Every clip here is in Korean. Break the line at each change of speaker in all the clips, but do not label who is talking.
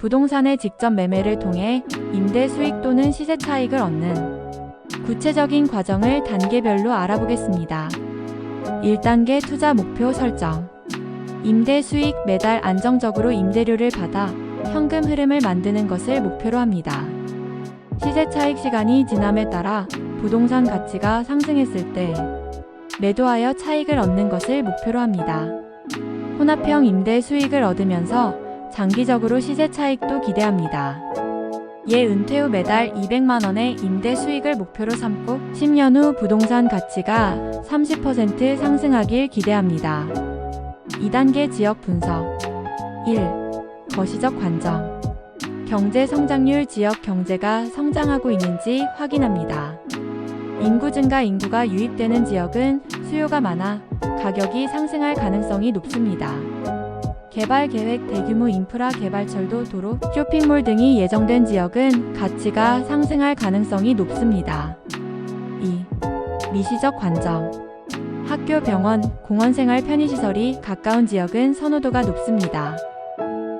부동산의 직접 매매를 통해 임대 수익 또는 시세 차익을 얻는 구체적인 과정을 단계별로 알아보겠습니다. 1단계 투자 목표 설정. 임대 수익 매달 안정적으로 임대료를 받아 현금 흐름을 만드는 것을 목표로 합니다. 시세 차익 시간이 지남에 따라 부동산 가치가 상승했을 때 매도하여 차익을 얻는 것을 목표로 합니다. 혼합형 임대 수익을 얻으면서 장기적으로 시세 차익도 기대합니다. 예 은퇴 후 매달 200만 원의 임대 수익을 목표로 삼고 10년 후 부동산 가치가 30% 상승하길 기대합니다. 2단계 지역 분석 1. 거시적 관점 경제 성장률 지역 경제가 성장하고 있는지 확인합니다. 인구 증가 인구가 유입되는 지역은 수요가 많아 가격이 상승할 가능성이 높습니다. 개발 계획 대규모 인프라 개발 철도 도로, 쇼핑몰 등이 예정된 지역은 가치가 상승할 가능성이 높습니다. 2. 미시적 관점 학교, 병원, 공원생활 편의시설이 가까운 지역은 선호도가 높습니다.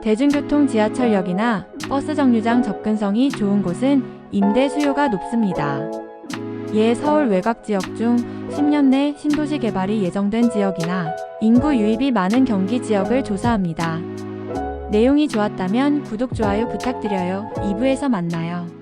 대중교통 지하철역이나 버스 정류장 접근성이 좋은 곳은 임대 수요가 높습니다. 예 서울 외곽 지역 중 10년 내 신도시 개발이 예정된 지역이나 인구 유입이 많은 경기 지역을 조사합니다. 내용이 좋았다면 구독, 좋아요 부탁드려요. 2부에서 만나요.